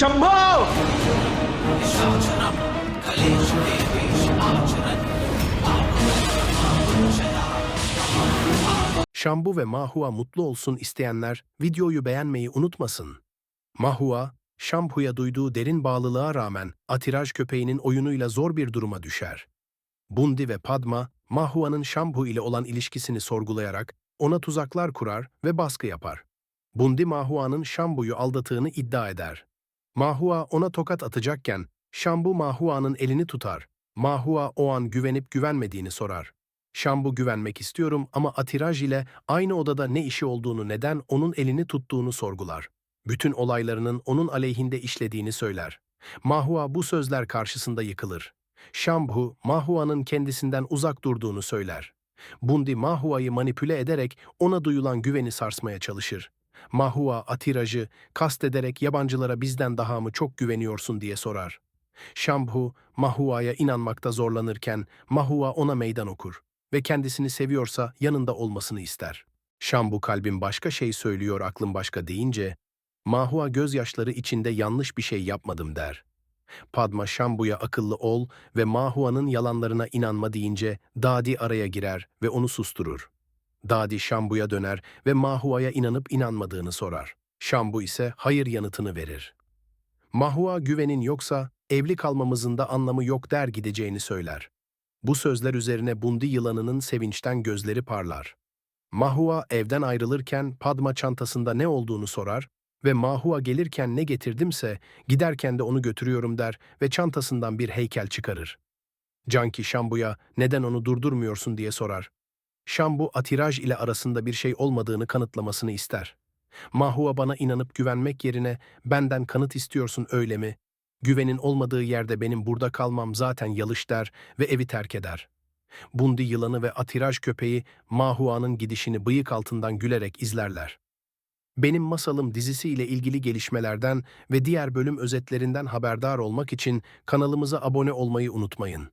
Shambho Şambu ve Mahua mutlu olsun isteyenler videoyu beğenmeyi unutmasın. Mahua, Şampu'ya duyduğu derin bağlılığa rağmen Atiraj köpeğinin oyunuyla zor bir duruma düşer. Bundi ve Padma, Mahua'nın Şampu ile olan ilişkisini sorgulayarak ona tuzaklar kurar ve baskı yapar. Bundi Mahua'nın Şambu'yu aldattığını iddia eder. Mahua ona tokat atacakken Şambu Mahua'nın elini tutar. Mahua o an güvenip güvenmediğini sorar. Şambu güvenmek istiyorum ama Atiraj ile aynı odada ne işi olduğunu neden onun elini tuttuğunu sorgular. Bütün olaylarının onun aleyhinde işlediğini söyler. Mahua bu sözler karşısında yıkılır. Şambu, Mahua'nın kendisinden uzak durduğunu söyler. Bundi Mahua'yı manipüle ederek ona duyulan güveni sarsmaya çalışır. Mahua Atiraj'ı kastederek yabancılara bizden daha mı çok güveniyorsun diye sorar. Şambhu, Mahua'ya inanmakta zorlanırken Mahua ona meydan okur ve kendisini seviyorsa yanında olmasını ister. Şambu kalbin başka şey söylüyor aklın başka deyince, Mahua gözyaşları içinde yanlış bir şey yapmadım der. Padma Şambu'ya akıllı ol ve Mahua'nın yalanlarına inanma deyince Dadi araya girer ve onu susturur. Dadi Şambu'ya döner ve Mahua'ya inanıp inanmadığını sorar. Şambu ise hayır yanıtını verir. Mahua güvenin yoksa evli kalmamızın da anlamı yok der gideceğini söyler. Bu sözler üzerine Bundi yılanının sevinçten gözleri parlar. Mahua evden ayrılırken Padma çantasında ne olduğunu sorar ve Mahua gelirken ne getirdimse giderken de onu götürüyorum der ve çantasından bir heykel çıkarır. Canki Şambu'ya neden onu durdurmuyorsun diye sorar. Şambu Atiraj ile arasında bir şey olmadığını kanıtlamasını ister. Mahua bana inanıp güvenmek yerine benden kanıt istiyorsun öyle mi? Güvenin olmadığı yerde benim burada kalmam zaten yalış der ve evi terk eder. Bundi yılanı ve Atiraj köpeği Mahua'nın gidişini bıyık altından gülerek izlerler. Benim Masalım dizisi ile ilgili gelişmelerden ve diğer bölüm özetlerinden haberdar olmak için kanalımıza abone olmayı unutmayın.